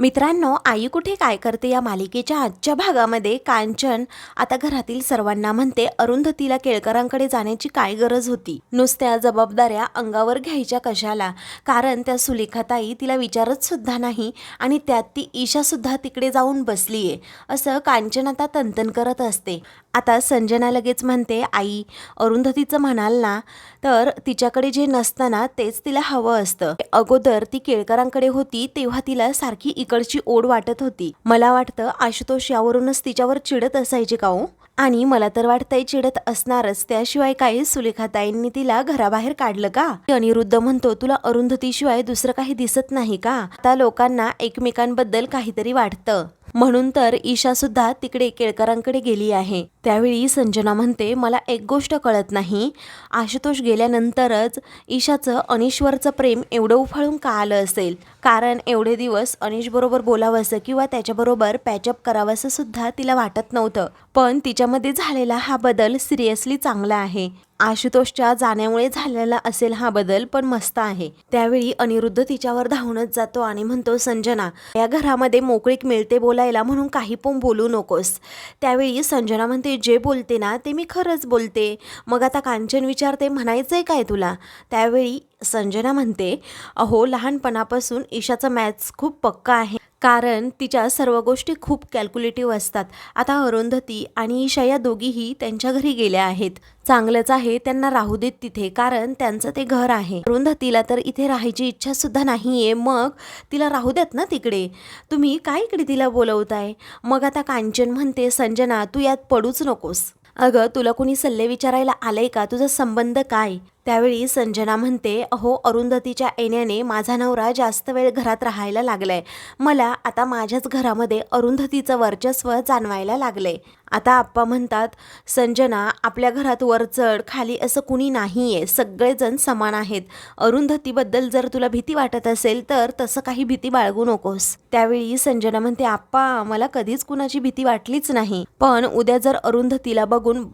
मित्रांनो आई कुठे काय करते या मालिकेच्या आजच्या भागामध्ये कांचन आता घरातील सर्वांना म्हणते अरुंधतीला केळकरांकडे जाण्याची काय गरज होती? नुसत्या जबाबदाऱ्या अंगावर घ्यायच्या कशाला? कारण त्या सुलेखाताई तिला विचारत सुद्धा नाही आणि त्यात ती ईशा सुद्धा तिकडे जाऊन बसलीये. असं कांचन आता तंतन करत असते. आता संजना लगेच म्हणते आई अरुंधतीचं म्हणाल ना तर तिच्याकडे जे नसतं ना तेच तिला हवं असतं. अगोदर ती केळकरांकडे होती तेव्हा तिला सारखी तिकडची ओढ वाटत होती. मला वाटतं आशुतोष यावरूनच तिच्यावर चिडत असायची का हो? आणि मला तर वाटतंय चिडत असणारच. त्याशिवाय काही सुलेखाताईंनी तिला घराबाहेर काढलं का? अनिरुद्ध म्हणतो तुला अरुंधतीशिवाय दुसरं काही दिसत नाही का? आता लोकांना एकमेकांबद्दल काहीतरी वाटतं. म्हणून तर ईशा सुद्धा तिकडे केळकरांकडे गेली आहे. त्यावेळी संजना म्हणते मला एक गोष्ट कळत नाही. आशुतोष गेल्यानंतरच ईशाचं अनिशवरचं प्रेम एवढं उफाळून का आलं असेल? कारण एवढे दिवस अनिशबरोबर बोलावंसं किंवा त्याच्याबरोबर पॅचअप करावंसं सुद्धा तिला वाटत नव्हतं. पण तिच्यामध्ये झालेला हा बदल सिरियसली चांगला आहे. आशुतोषच्या जाण्यामुळे झालेला असेल हा बदल पण मस्त आहे. त्यावेळी अनिरुद्ध तिच्यावर धावूनच जातो आणि म्हणतो संजना या घरामध्ये मोकळीक मिळते बोलायला म्हणून काही पण बोलू नकोस. त्यावेळी संजना म्हणते जे बोलते ना ते मी खरंच बोलते. मग आता कांचन विचारते म्हणायचं आहे काय तुला? त्यावेळी संजना म्हणते अहो लहानपणापासून ईशाचं मॅथ्स खूप पक्का आहे. कारण तिच्या सर्व गोष्टी खूप कॅल्क्युलेटिव्ह असतात. आता अरुंधती आणि ईशा या दोघीही त्यांच्या घरी गेल्या आहेत. चांगलंच आहे त्यांना राहू देत तिथे कारण त्यांचं ते घर आहे. अरुंधतीला तर इथे राहायची इच्छा सुद्धा नाहीये. मग तिला राहू देत ना तिकडे? तुम्ही काय इकडे तिला बोलवताय? मग आता कांचन म्हणते संजना तू यात पडूच नकोस. अगं तुला कोणी सल्ले विचारायला आलंय का? तुझा संबंध काय? त्यावेळी संजना म्हणते अहो अरुंधतीच्या येण्याने माझा नवरा जास्त वेळ घरात राहायला लागलाय. मला आता माझ्याच घरामध्ये अरुंधतीचं वर्चस्व जाणवायला लागलंय. आता आप्पा म्हणतात संजना आपल्या घरात वरचढ खाली असं कुणी नाही आहे सगळेजण समान आहेत. अरुंधतीबद्दल जर तुला भीती वाटत असेल तर तसं काही भीती बाळगू नकोस. त्यावेळी संजना म्हणते आप्पा मला कधीच कुणाची भीती वाटलीच नाही. पण उद्या जर अरुंधतीला बघून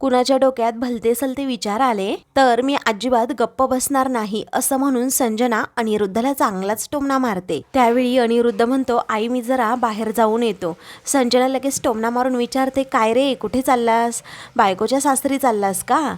कुणाच्या डोक्यात भलते सलते विचार आले तर मी अजिबात गप्प बसणार नाही असं म्हणून संजना अनिरुद्धला चांगलाच टोमणा मारते. त्यावेळी अनिरुद्ध म्हणतो आई मी जरा बाहेर जाऊन येतो. संजना लगेच टोमणा मारून विचारते काय रे कुठे चाललास? बायकोच्या सासरी चाललास का?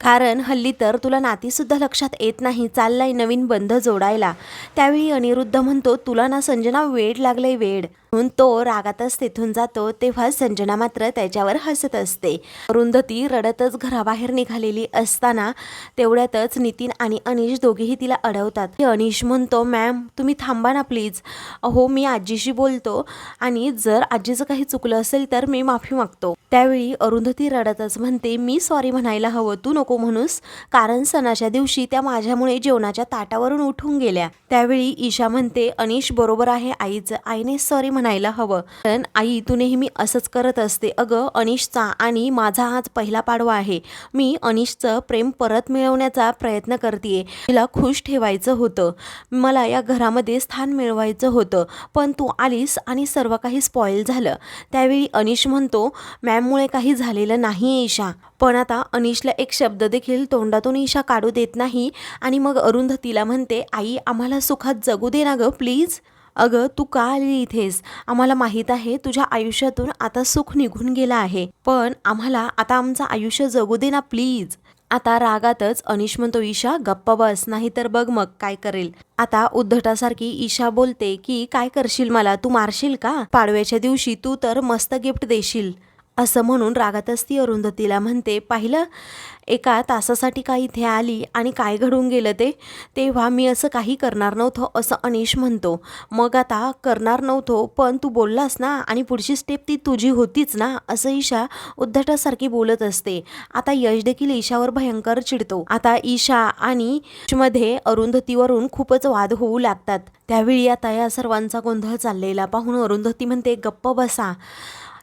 कारण हल्ली तर तुला नातीसुद्धा लक्षात येत नाही चाललाय नवीन बंध जोडायला. त्यावेळी अनिरुद्ध म्हणतो तुला ना संजना वेड लागलंय वेड. म्हणून तो रागातच तिथून जातो तेव्हा संजना मात्र त्याच्यावर हसत असते. अरुंधती रडतच घराबाहेर निघालेली असताना तेवढ्यातच नितीन आणि अनिश दोघेही तिला अडवतात. अनिश म्हणतो मॅम तुम्ही थांबा ना प्लीज. अहो मी आजीशी बोलतो आणि जर आजीचं काही चुकलं असेल तर मी माफी मागतो. त्यावेळी अरुंधती रडतच म्हणते मी सॉरी म्हणायला हवं तू नको नको म्हणूस कारण सणाच्या दिवशी त्या माझ्यामुळे जेवणाच्या ताटावरून उठून गेल्या. त्यावेळी ईशा म्हणते अनिश बरोबर आहे आईचं आईने सॉरी म्हणायला हवं. कारण आई तू नेहमी असंच करत असते. अगं अनिशचा आणि माझा आज पहिला पाडवा आहे. मी अनिशचं प्रेम परत मिळवण्याचा प्रयत्न करते तिला खुश ठेवायचं होतं. मला या घरामध्ये स्थान मिळवायचं होतं. पण तू आलीस आणि सर्व काही स्पॉईल झालं. त्यावेळी अनिश म्हणतो मॅममुळे काही झालेलं नाही ईशा. पण आता अनिशला एक शब्द देखील तोंडातून ईशा काढू देत नाही. आणि मग अरुंधतीला म्हणते आई आम्हाला सुखात जगू दे ना गं प्लीज. अगं तू का आली इथेस? आम्हाला माहीत आहे तुझ्या आयुष्यातून आता सुख निघून गेलं आहे. पण आम्हाला आता आमचं आयुष्य जगू दे ना प्लीज. आता रागातच अनिश म्हणतो ईशा गप्प बस नाही तर बघ मग काय करेल. आता उद्धटासारखी ईशा बोलते की काय करशील मला? तू मारशील का? पाडव्याच्या दिवशी तू तर मस्त गिफ्ट देशील. असं म्हणून रागातच ती अरुंधतीला. म्हणते पाहिलं एका तासासाठी का इथे आली आणि काय घडून गेलं ते? तेव्हा मी असं काही करणार नव्हतो असं अनिश म्हणतो. मग आता करणार नव्हतो पण तू बोललास ना आणि पुढची स्टेप ती तुझी होतीच ना असं ईशा उद्धटासारखी बोलत असते. आता यश देखील ईशावर भयंकर चिडतो. आता ईशा आणि मध्ये अरुंधतीवरून खूपच वाद होऊ लागतात. त्यावेळी आता या सर्वांचा गोंधळ चाललेला पाहून अरुंधती म्हणते गप्प बसा.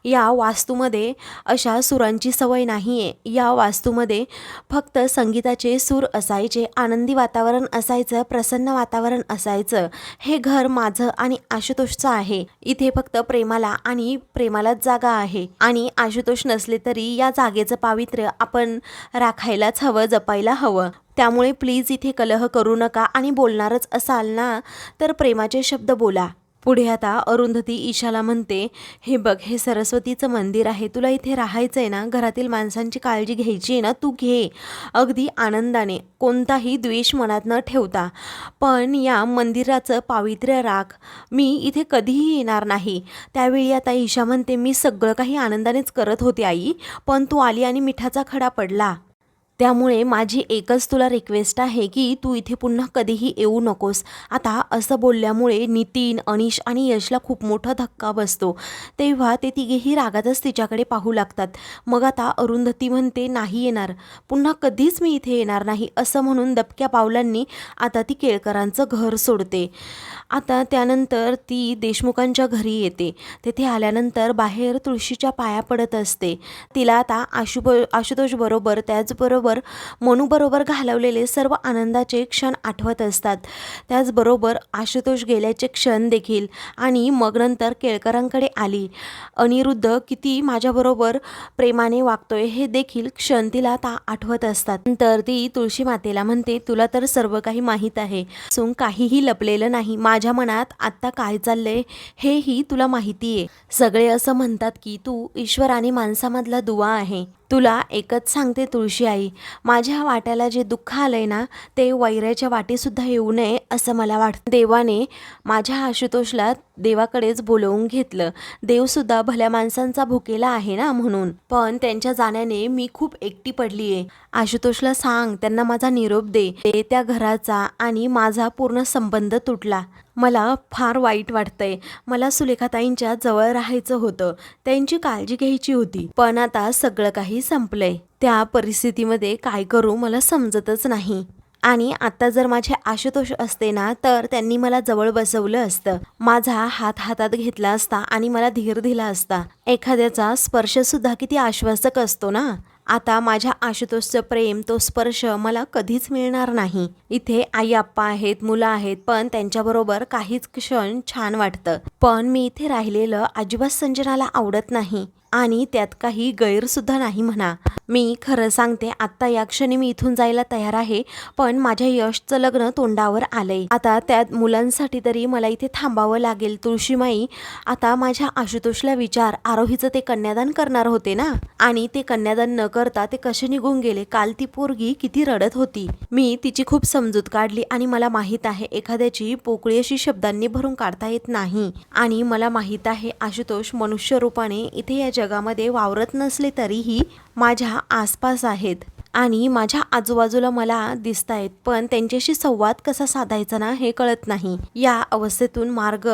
या वास्तूमध्ये अशा सुरांची सवय नाही आहे या वास्तूमध्ये फक्त संगीताचे सूर असायचे आनंदी वातावरण असायचं प्रसन्न वातावरण असायचं. हे घर माझं आणि आशुतोषचं आहे. इथे फक्त प्रेमाला आणि प्रेमालाच जागा आहे. आणि आशुतोष नसले तरी या जागेचं पावित्र्य आपण राखायलाच हवं जपायला हवं. त्यामुळे प्लीज इथे कलह करू नका आणि बोलणारच असाल ना तर प्रेमाचे शब्द बोला. पुढे आता अरुंधती ईशाला म्हणते हे बघ हे सरस्वतीचं मंदिर आहे तुला इथे राहायचं आहे ना घरातील माणसांची काळजी घ्यायची आहे ना तू घे. अगदी आनंदाने कोणताही द्वेष मनात न ठेवता पण या मंदिराचं पावित्र्य राख मी इथे कधीही येणार नाही. त्यावेळी आता ईशा म्हणते मी सगळं काही आनंदानेच करत होते आई पण तू आली आणि मिठाचा खडा पडला. त्यामुळे माझी एकच तुला रिक्वेस्ट आहे की तू इथे पुन्हा कधीही येऊ नकोस. आता असं बोलल्यामुळे नितीन अनिश आणि यशला खूप मोठा धक्का बसतो. तेव्हा ते तिघेही रागातच तिच्याकडे पाहू लागतात. मग आता अरुंधती म्हणते नाही येणार. पुन्हा कधीच मी इथे येणार नाही असं म्हणून दबक्या पावलांनी आता ती केळकरांचं घर सोडते. आता त्यानंतर ती देशमुखांच्या घरी येते. तेथे आल्यानंतर बाहेर तुळशीच्या पाया पडत असते. तिला आता आशुब आशुतोष बरोबर त्याचबरोबर मनूबरोबर घालवलेले सर्व आनंदाचे क्षण आठवत असतात. त्याचबरोबर आशुतोष गेल्याचे क्षण देखील आणि मग नंतर केळकरांकडे आली. अनिरुद्ध किती माझ्याबरोबर प्रेमाने वागतोय हे देखील क्षण तिला ता आठवत असतात. नंतर ती तुळशी मातेला म्हणते तुला तर सर्व काही माहीत आहे. सून काहीही लपलेलं नाही. माझ्या मनात आत्ता काय चाललंय हेही तुला माहिती आहे सगळे असं म्हणतात की तू ईश्वर आणि माणसामधला दुवा आहे. तुला एकच सांगते तुळशी आई. माझ्या वाट्याला जे दुःख आलंय ना ते वैराच्या वाटेसुद्धा येऊ नये असं मला वाटतं. देवाने माझ्या आशुतोषला देवाकडेच बोलवून घेतलं. देवसुद्धा भल्या माणसांचा भुकेला आहे ना म्हणून. पण त्यांच्या जाण्याने मी खूप एकटी पडली आहे आशुतोषला सांग त्यांना माझा निरोप दे. ते त्या घराचा आणि माझा पूर्ण संबंध तुटला. मला फार वाईट वाटतंय. मला सुलेखाताईंच्या जवळ राहायचं होतं. त्यांची काळजी घ्यायची होती. पण आता सगळं काही संपलंय. त्या परिस्थितीमध्ये काय करू मला समजतच नाही. आणि आता जर माझे आशुतोष असते ना तर त्यांनी मला जवळ बसवलं असतं. माझा हात हातात घेतला असता आणि मला धीर दिला असता. एखाद्याचा स्पर्श सुद्धा किती आश्वासक असतो ना? आता माझ्या आशुतोषचं प्रेम तो स्पर्श मला कधीच मिळणार नाही. इथे आई आप्पा आहेत मुलं आहेत पण त्यांच्याबरोबर काहीच क्षण छान वाटतं. पण मी इथे राहिलेलं अजिबात संजनाला आवडत नाही. आणि त्यात काही गैरसुद्धा नाही म्हणा. मी खरं सांगते आत्ता या क्षणी मी इथून जायला तयार आहे पण माझ्या यशचं लग्न तोंडावर आलंय. आता त्यात मुलांसाठी तरी मला इथे थांबावं लागेल तुळशीमाई. आता माझ्या आशुतोषला विचार आरोहीचं ते कन्यादान करणार होते ना? आणि ते कन्यादान न करता ते कसे निघून गेले? काल ती पोरगी किती रडत होती. मी तिची खूप समजूत काढली आणि मला माहीत आहे एखाद्याची पोकळी अशी शब्दांनी भरून काढता येत नाही. आणि मला माहीत आहे आशुतोष मनुष्य रूपाने इथे या जगामध्ये वावरत नसले तरीही माझ्या आसपास आहेत आणि माझ्या आजूबाजूला मला दिसत आहेत पण त्यांच्याशी संवाद कसा साधायचा ना हे कळत नाही. या अवस्थेतून मार्ग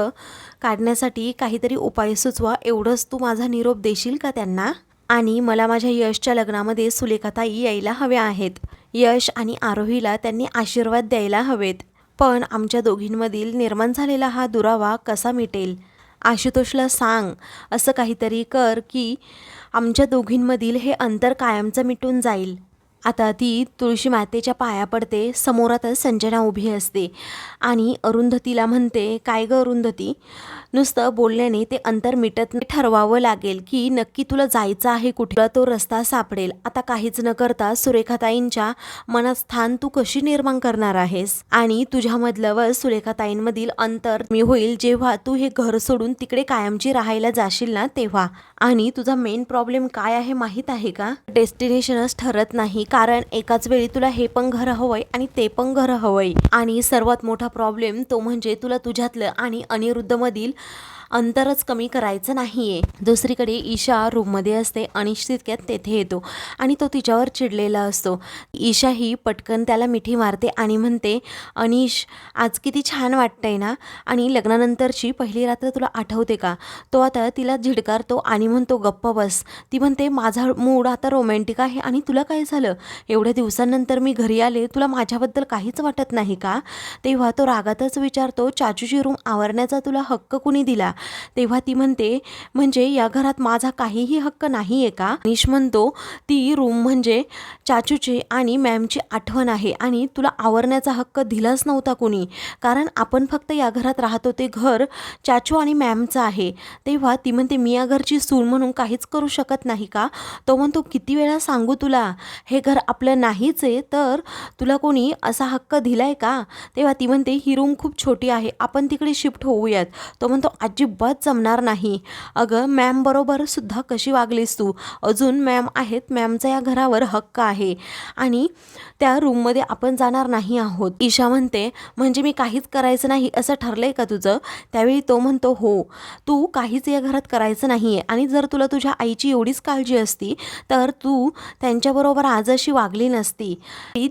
काढण्यासाठी काहीतरी उपाय सुचवा एवढंच तू माझा निरोप देशील का त्यांना? आणि मला माझ्या यशच्या लग्नामध्ये सुलेखाताई यायला हव्या आहेत. यश आणि आरोहीला त्यांनी आशीर्वाद द्यायला हवेत. पण आमच्या दोघींमधील निर्माण झालेला हा दुरावा कसा मिटेल? आशुतोषला सांग असं काहीतरी कर की आमच्या दोघींमधील हे अंतर कायमचं मिटून जाईल. आता ती तुळशी मातेच्या पाया पडते समोरातच संजना उभी असते. आणि अरुंधतीला म्हणते काय ग अरुंधती? नुसतं बोलण्याने ते अंतर मिटत ठरवावं लागेल की नक्की तुला जायचं आहे कुठला तो रस्ता सापडेल. आता काहीच न करता सुरेखाताईंच्या मनात स्थान तू कशी निर्माण करणार आहेस? आणि तुझ्यामधलं व सुरेखाताईंमधील अंतर मी होईल जेव्हा तू हे घर सोडून तिकडे कायमची राहायला जाशील ना तेव्हा. आणि तुझा मेन प्रॉब्लेम काय आहे माहीत आहे का? डेस्टिनेशनच ठरत नाही. कारण एकाच वेळी तुला हे पण घर हवंय आणि ते पण घर हवंय. आणि सर्वात मोठा प्रॉब्लेम तो म्हणजे तुला तुझ्यातलं आणि अनिरुद्ध मधील अंतरच कमी करायचं नाही आहे दुसरीकडे ईशा रूममध्ये असते अनिश तितक्यात तेथे येतो आणि तो तिच्यावर चिडलेला असतो. ईशा ही पटकन त्याला मिठी मारते आणि म्हणते अनिश आज किती छान वाटतंय ना? आणि लग्नानंतरची पहिली रात्र तुला आठवते का? तो आता तिला झिडकारतो आणि म्हणतो गप्प बस. ती म्हणते माझा मूड आता रोमॅन्टिक आहे आणि तुला काय झालं? एवढ्या दिवसांनंतर मी घरी आले तुला माझ्याबद्दल काहीच वाटत नाही का? तेव्हा तो रागातच विचारतो चाचूची रूम आवरण्याचा तुला हक्क कुणी दिला? तेव्हा ती म्हणते म्हणजे या घरात माझा काहीही हक्क नाही आहे का? निश म्हणतो ती रूम म्हणजे चाचूची आणि मॅमची आठवण आहे आणि तुला आवरण्याचा हक्क दिलाच नव्हता कोणी. कारण आपण फक्त या घरात राहतो ते घर चाचू आणि मॅमचं आहे. तेव्हा ती म्हणते मी या घरची सून म्हणून काहीच करू शकत नाही का? तो म्हणतो किती वेळा सांगू तुला? हे घर आपलं नाहीच आहे तर तुला कोणी असा हक्क दिलाय का? तेव्हा ती म्हणते ही रूम खूप छोटी आहे. आपण तिकडे शिफ्ट होऊयात. तो म्हणतो अजिबात जमणार नाही. अगं मॅम बरोबर सुद्धा कशी वागलीस तू? अजून मॅम आहेत मॅमचा या घरावर हक्क आहे. आणि त्या रूममध्ये आपण जाणार नाही आहोत. ईशा म्हणते म्हणजे मी काहीच करायचं नाही असं ठरलंय का तुझं? त्यावेळी तो म्हणतो हो. तू काहीच या घरात करायचं नाही आहे आणि जर तुला तुझ्या आईची एवढीच काळजी असती तर तू त्यांच्याबरोबर आज अशी वागली नसती.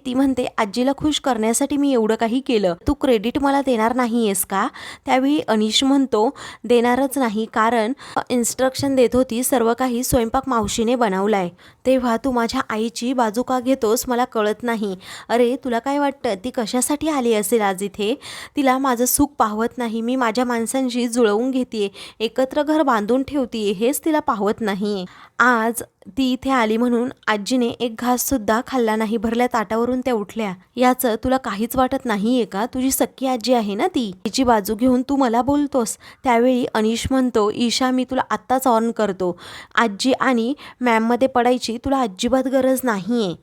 ती म्हणते आजीला खुश करण्यासाठी मी एवढं काही केलं. तू क्रेडिट मला देणार नाही आहेस का? त्यावेळी अनिश म्हणतो देणारच नाही कारण इन्स्ट्रक्शन देत होती सर्व काही स्वयंपाक मावशीने बनवलाय. तेव्हा तू माझ्या आईची बाजू का घेतोस मला कळत नाही. अरे तुला काय वाटतं? ती कशासाठी आली असेल आज इथे? तिला माझं सुख पाहवत नाही. मी माझ्या माणसांशी जुळवून घेते एकत्र घर बांधून ठेवते हेच तिला पाहवत नाही. आज ती इथे आली म्हणून आजीने एक घाससुद्धा खाल्ला नाही. भरल्या ताटावरून त्या उठल्या. याचं तुला काहीच वाटत नाहीये का? तुझी सख्खी आजी आहे ना ती? तिची बाजू घेऊन तू मला बोलतोस. त्यावेळी अनिश म्हणतो ईशा मी तुला आत्ताच ऑन करतो. आजी आणि मॅममध्ये पडायची तुला अजिबात गरज नाहीये.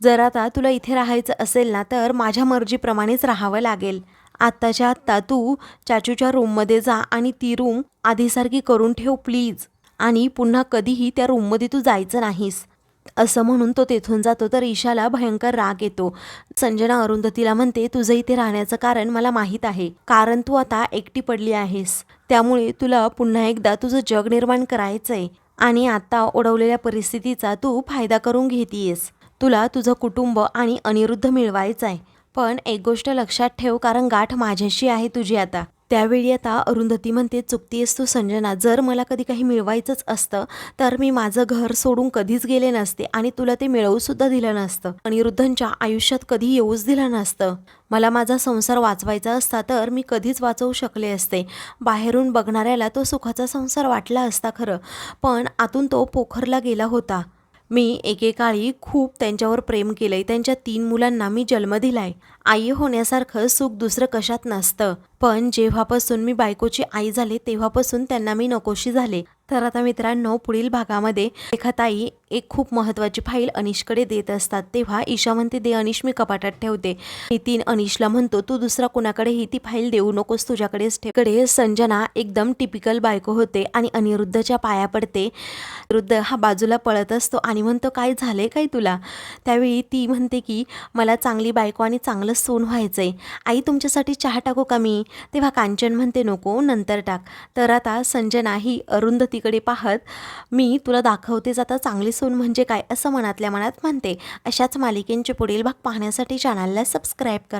जर आता तुला इथे राहायचं असेल ना तर माझ्या मर्जीप्रमाणेच राहावं लागेल. आत्ताच्या आत्ता तू चाचूच्या रूममध्ये जा आणि ती रूम आधीसारखी करून ठेव प्लीज आणि पुन्हा कधीही त्या रूममध्ये तू जायचं नाहीस. असं म्हणून तो तेथून जातो तर ईशाला भयंकर राग येतो. संजना अरुंधतीला म्हणते तुझं इथे राहण्याचं कारण मला माहीत आहे कारण तू आता एकटी पडली आहेस. त्यामुळे तुला पुन्हा एकदा तुझं जग निर्माण करायचंय आणि आता ओढवलेल्या परिस्थितीचा तू फायदा करून घेतीयस. तुला तुझं कुटुंब आणि अनिरुद्ध मिळवायचं आहे पण एक गोष्ट लक्षात ठेव कारण गाठ माझ्याशी आहे तुझी आता. त्यावेळी आता अरुंधती म्हणते चुकतीयस तू संजना. जर मला कधी काही मिळवायचंच असतं तर मी माझं घर सोडून कधीच गेले नसते आणि तुला ते मिळवूसुद्धा दिलं नसतं. अनिरुद्धांच्या आयुष्यात कधी येऊच दिलं नसतं. मला माझा संसार वाचवायचा असता तर मी कधीच वाचवू शकले असते. बाहेरून बघणाऱ्याला तो सुखाचा संसार वाटला असता खरं. पण आतून तो पोखरला गेला होता. मी एकेकाळी खूप त्यांच्यावर प्रेम केलंय. त्यांच्या तीन मुलांना मी जन्म दिलाय. आई होण्यासारखं सुख दुसरं कशात नसतं. पण जेव्हापासून मी बायकोची आई झाले तेव्हापासून त्यांना मी नकोशी झाले. तर आता मित्रांनो पुढील भागामध्ये रेखाताई एक खूप महत्त्वाची फाईल अनिशकडे देत असतात. तेव्हा ईशा म्हणते दे अनिश मी कपाटात ठेवते. नितीन अनिशला म्हणतो तू दुसरा कुणाकडेही ती फाईल देऊ नकोस तुझ्याकडेच ठेवकडे संजना एकदम टिपिकल बायको होते आणि अनिरुद्धच्या पाया पडते. अनिरुद्ध हा बाजूला पळत असतो आणि म्हणतो काय झालंय काय तुला? त्यावेळी ती म्हणते की मला चांगली बायको आणि चांगलं सून व्हायचंय. आई तुमच्यासाठी चहा टाकू का मी? तेव्हा कांचन म्हणते नको नंतर टाक. तर आता संजना ही अरुंधतीकडे पाहत मी तुला दाखवतेच आता चांगली सून म्हणजे काय असं मनातल्या मनात म्हणते. अशाच मालिकेंचे पुढील भाग पाहण्यासाठी चॅनलला सबस्क्राईब करा.